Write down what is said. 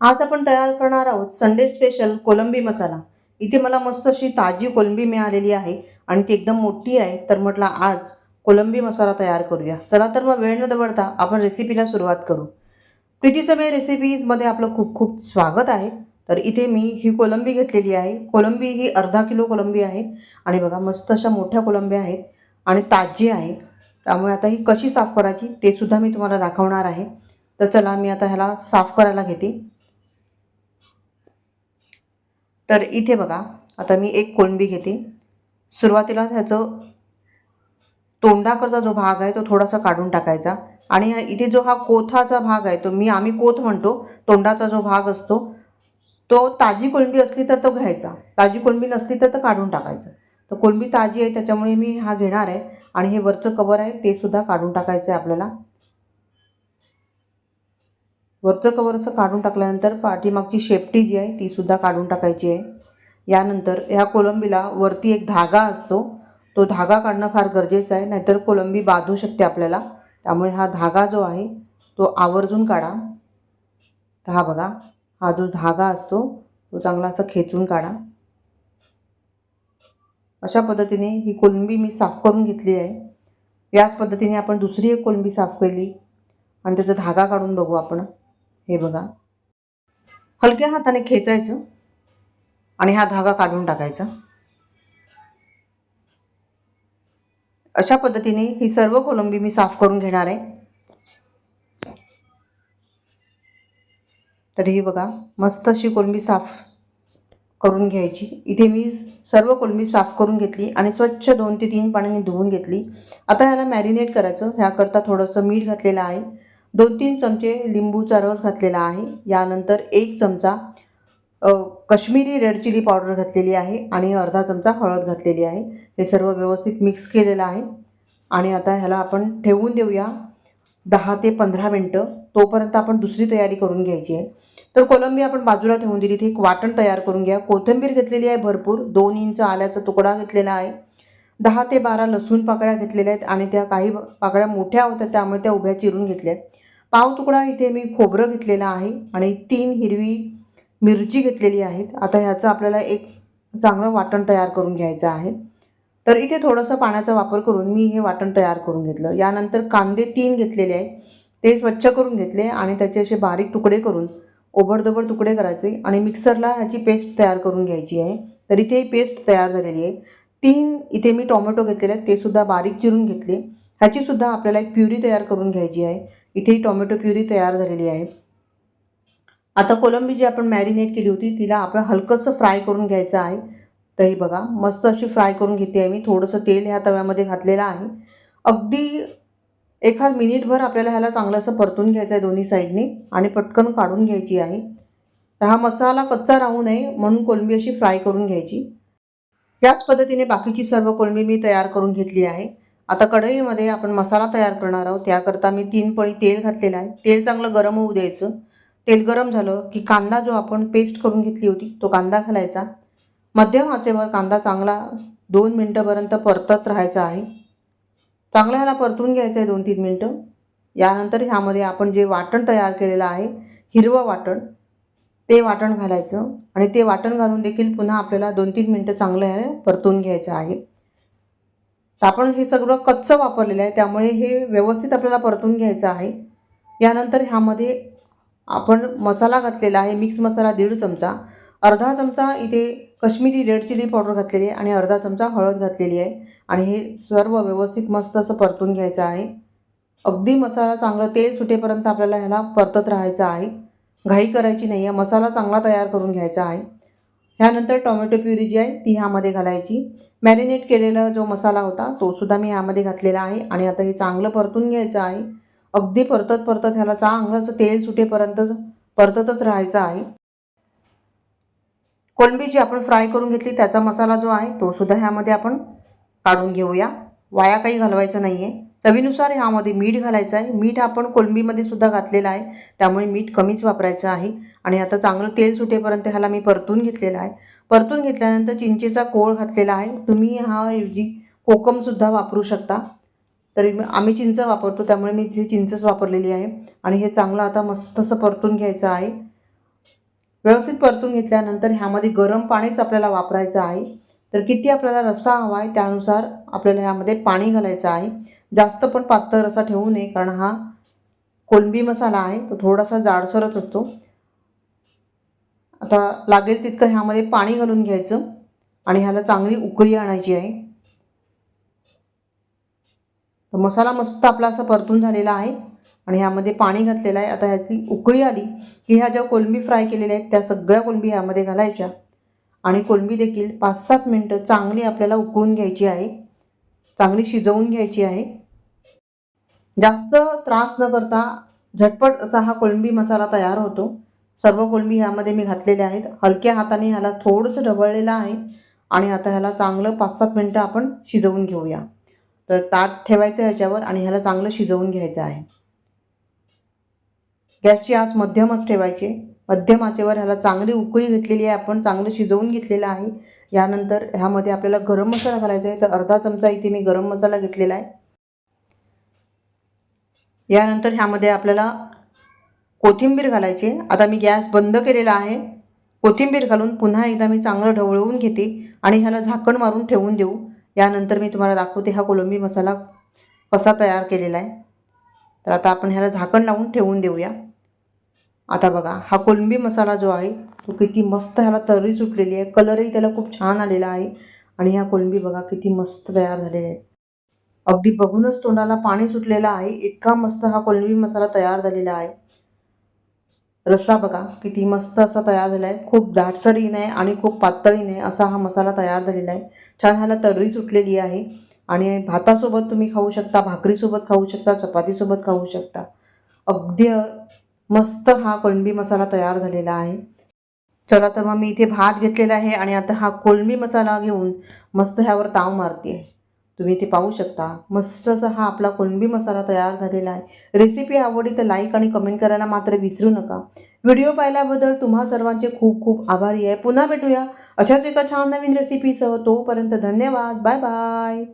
आज आपण तयार करणार आहोत संडे स्पेशल कोलंबी मसाला. इथे मला मस्त अशी ताजी कोलंबी मिळालेली आहे आणि ती एकदम मोठी आहे तर म्हटलं आज कोलंबी मसाला तयार करूया. चला तर मग वेळ न दवडता आपण रेसिपीला सुरुवात करू. प्रीतीसमय रेसिपीजमध्ये आपलं खूप खूप स्वागत आहे. तर इथे मी ही कोलंबी घेतलेली आहे. कोलंबी ही अर्धा किलो कोलंबी आहे आणि बघा मस्त अशा मोठ्या कोलंब्या आहेत आणि ताजी आहे. त्यामुळे आता ही कशी साफ करायची ते सुद्धा मी तुम्हाला दाखवणार आहे. तर चला मी आता ह्याला साफ करायला घेते. तर इथे बघा आता मी एक कोळंबी घेते. सुरुवातीला ह्याचं तोंडाकरचा जो भाग आहे तो थोडासा काढून टाकायचा. आणि इथे जो हा कोथाचा भाग आहे तो मी आम्ही कोथ म्हणतो तोंडाचा जो भाग असतो तो ताजी कोळंबी असली तर तो घ्यायचा. ताजी कोळंबी नसली तर तो काढून टाकायचं. तर कोळंबी ताजी आहे त्याच्यामुळे मी हा घेणार आहे. आणि हे वरचं कवर आहे ते सुद्धा काढून टाकायचं आहे आपल्याला. वरचं कवर असं काढून टाकल्यानंतर पाठीमागची शेपटी जी आहे ती सुद्धा काढून टाकायची आहे. यानंतर ह्या कोलंबीला वरती एक धागा असतो. तो धागा काढणं फार गरजेचं आहे नाहीतर कोलंबी बांधू शकते आपल्याला. त्यामुळे हा धागा जो आहे तो आवर्जून काढा. तर हा बघा हा जो धागा असतो तो चांगला असा खेचून काढा. अशा पद्धतीने ही कोलंबी मी साफ करून घेतली आहे. याच पद्धतीने आपण दुसरी एक कोलंबी साफ केली. आणि त्याचा धागा काढून बघू आपण. हे बघा. हलक्या हाताने खेचायचं आणि हा धागा काढून टाकायचा. अशा पद्धतीने ही सर्व कोलंबी मी साफ करून घेणार आहे. तर ही बघा मस्त अशी कोलंबी साफ करून घ्यायची. इथे मी सर्व कोलंबी साफ करून घेतली आणि स्वच्छ दोन ते तीन पाण्याने धुवून घेतली. आता ह्याला मॅरिनेट करायचं. ह्याकरता थोडंसं मीठ घातलेलं आहे. दोन तीन चमचे लिंबूचा रस घातलेला आहे. यानंतर एक चमचा कश्मीरी रेड चिली पावडर घातलेली आहे आणि अर्धा चमचा हळद घातलेली आहे. हे सर्व व्यवस्थित मिक्स केलेलं आहे. आणि आता ह्याला आपण ठेवून देऊया दहा ते पंधरा मिनटं. तोपर्यंत आपण दुसरी तयारी करून घ्यायची आहे. तर कोलंबी आपण बाजूला ठेवून दिली. इथे एक वाटण तयार करून घ्या. कोथिंबीर घेतलेली आहे भरपूर. दोन इंच आल्याचा तुकडा घेतलेला आहे. दहा ते बारा लसूण पाकळ्या घेतलेल्या आहेत आणि त्या काही पाकळ्या मोठ्या होत्या त्यामुळे त्या उभ्या चिरून घेतल्या आहेत. पाव तुकडा इथे मी खोबरं घेतलेलं आहे आणि तीन हिरवी मिरची घेतलेली आहेत. आता ह्याचं आपल्याला एक चांगलं वाटण तयार करून घ्यायचं आहे. तर इथे थोडंसं पाण्याचा वापर करून मी हे वाटण तयार करून घेतलं. यानंतर कांदे तीन घेतलेले आहेत. ते स्वच्छ करून घेतले आणि त्याचे असे बारीक तुकडे करून ओबडधोबड तुकडे करायचे आणि मिक्सरला ह्याची पेस्ट तयार करून घ्यायची आहे. तर इथे ही पेस्ट तयार झालेली आहे. तीन इथे मी टोमॅटो घेतलेले आहेत. ते सुद्धा बारीक चिरून घेतले. ह्याची सुद्धा आपल्याला एक प्युरी तयार करून घ्यायची आहे. इथे ही टोमॅटो प्युरी तयार झालेली आहे. आता कोलंबी जी आपण मॅरिनेट केली होती तिला आपण हलकंसं फ्राय करून घ्यायचं आहे. तर ही बघा मस्त अशी फ्राय करून घेते आहे मी. थोडंसं तेल ह्या तव्यामध्ये घातलेलं आहे. अगदी एखाद मिनिटभर आपल्याला ह्याला चांगलं असं परतून घ्यायचं आहे दोन्ही साईडने आणि पटकन काढून घ्यायची आहे. तर हा मसाला कच्चा राहू नये म्हणून कोलंबी अशी फ्राय करून घ्यायची. याच पद्धतीने बाकीची सर्व कोलंबी मी तयार करून घेतली आहे. आता कढईमध्ये आपण मसाला तयार करणार आहोत. त्याकरता मी तीन पळी तेल घातलेलं आहे. तेल चांगलं गरम होऊ द्यायचं. तेल गरम झालं की कांदा जो आपण पेस्ट करून घेतली होती तो कांदा घालायचा. मध्यम आचेवर कांदा चांगला दोन मिनटंपर्यंत परतत राहायचा आहे. चांगला ह्याला परतून घ्यायचं आहे दोन तीन मिनटं. यानंतर ह्यामध्ये आपण जे वाटण तयार केलेलं आहे हिरवं वाटण ते वाटण घालायचं. आणि ते वाटण घालून देखील पुन्हा आपल्याला दोन तीन मिनटं चांगलं हे परतून घ्यायचं आहे. आपण हे सगळं कच्चं वापरलेलं आहे. त्यामुळे हे व्यवस्थित आपल्याला परतून घ्यायचं आहे. यानंतर ह्यामध्ये आपण मसाला घातलेला आहे. मिक्स मसाला दीड चमचा. अर्धा चमचा इथे कश्मीरी रेड चिली पावडर घातलेली आहे आणि अर्धा चमचा हळद घातलेली आहे. आणि हे सर्व व्यवस्थित मस्त असं परतून घ्यायचं आहे. अगदी मसाला चांगला तेल सुटेपर्यंत आपल्याला ह्याला परतत राहायचं आहे. घाई करायची नाही आहे मसाला चांगला तयार करून घ्यायचा आहे. ह्यानंतर टोमॅटो प्युरी जी आहे ती ह्यामध्ये घालायची. मॅरिनेट केलेला जो मसाला होता तो सुद्धा मी ह्यामध्ये घातलेला आहे आणि आता हे चांगलं परतून घ्यायचं आहे. अगदी परतत परतत ह्याला चांगलं असं तेल सुटेपर्यंत परततच राहायचं आहे. कोलंबी जी आपण फ्राय करून घेतली त्याचा मसाला जो आहे तो सुद्धा ह्यामध्ये आपण काढून घेऊया. वाया काही घालवायचं नाही आहे चवीनुसार ह्यामध्ये मीठ घालायचं आहे. मीठ आपण कोलंबीमध्ये सुद्धा घातलेलं आहे. त्यामुळे मीठ कमीच वापरायचं आहे. आणि आता चांगलं तेल सुटेपर्यंत ह्याला मी परतून घेतलेलं आहे. परतून घेतल्यानंतर चिंचेचा कोळ घातलेला आहे. तुम्ही हा ऐवजी कोकमसुद्धा वापरू शकता. तरी आम्ही चिंच वापरतो त्यामुळे मी तिथे चिंचच वापरलेली आहे. आणि हे चांगलं आता मस्त असं परतून घ्यायचं आहे. व्यवस्थित परतून घेतल्यानंतर ह्यामध्ये गरम पाणीच आपल्याला वापरायचं आहे. तर किती आपल्याला रस्सा हवा आहे त्यानुसार आपल्याला ह्यामध्ये पाणी घालायचं आहे. जास्त पण पातळ रसा ठेवू नये कारण हा कोलंबी मसाला आहे. तो थोडासा जाडसरच असतो. आता लागेल तितकं ह्यामध्ये पाणी घालून घ्यायचं आणि ह्याला चांगली उकळी आणायची आहे. तर मसाला मस्त आपला असा परतून झालेला आहे आणि ह्यामध्ये पाणी घातलेलं आहे. आता ह्याची उकळी आली की ह्या ज्या कोलंबी फ्राय केलेल्या आहेत त्या सगळ्या कोलंबी ह्यामध्ये घालायच्या. आणि कोलंबी देखील पाच सात मिनटं चांगली आपल्याला उकळून घ्यायची आहे. चांगली शिजवून घ्यायची आहे. जास्त त्रास न करता झटपट असा हा कोळंबी मसाला तयार होतो. सर्व कोळंबी ह्यामध्ये मी घातलेले आहेत. हलक्या हाताने ह्याला थोडंसं ढवळलेलं आहे आणि आता ह्याला चांगलं पाच सात मिनटं आपण शिजवून घेऊया. तर ताट ठेवायचं ह्याच्यावर आणि ह्याला चांगलं शिजवून घ्यायचं आहे. गॅसची आच मध्यमच ठेवायची मध्यम आचेवर ह्याला चांगली उकळी घेतलेली आहे आपण चांगलं शिजवून घेतलेलं आहे. यानंतर ह्यामध्ये आपल्याला गरम मसाला घालायचा आहे. तर अर्धा चमचा इथे मी गरम मसाला घेतलेला आहे. यानंतर ह्यामध्ये आपल्याला कोथिंबीर घालायची. आता मी गॅस बंद केलेला आहे. कोथिंबीर घालून पुन्हा एकदा मी चांगलं ढवळवून घेते आणि ह्याला झाकण मारून ठेवून देऊ. यानंतर मी तुम्हाला दाखवते हा कोलंबी मसाला कसा तयार केलेला आहे. तर आता आपण ह्याला झाकण लावून ठेवून देऊया. आता बघा हा कोलंबी मसाला जो आहे तो किती मस्त ह्याला तरी सुटलेली आहे. कलरही त्याला खूप छान आलेला आहे. आणि ह्या कोलंबी बघा किती मस्त तयार झालेल्या आहेत अगदी बघूनच तोंडाला पाणी सुटलेलं आहे. इतका मस्त हा कोलंबी मसाला तयार झालेला आहे. रस्सा बघा किती मस्त असा तयार झाला आहे खूप दाटसरही नाही आणि खूप पातळी नाही असा हा मसाला तयार झालेला आहे. छान ह्याला तर्री सुटलेली आहे. आणि भातासोबत तुम्ही खाऊ शकता भाकरीसोबत खाऊ शकता चपातीसोबत खाऊ शकता. अगदी मस्त हा कोळंबी मसाला तयार झालेला आहे. चला तर मग मी इथे भात घेतलेला आहे आणि आता हा कोळंबी मसाला घेऊन मस्त ह्यावर ताव मारते आहे तुम्ही इथे पाहू शकता. मस्त असा हा आपला कोणबी मसाला तयार झालेला आहे. रेसिपी आवडली तर लाईक आणि कमेंट करायला मात्र विसरू नका. व्हिडिओ पाहिल्याबद्दल तुम्हा सर्वांचे खूप खूप आभारी आहे. पुन्हा भेटूया अशाच एका छान नवीन रेसिपीसह तोपर्यंत धन्यवाद. Bye bye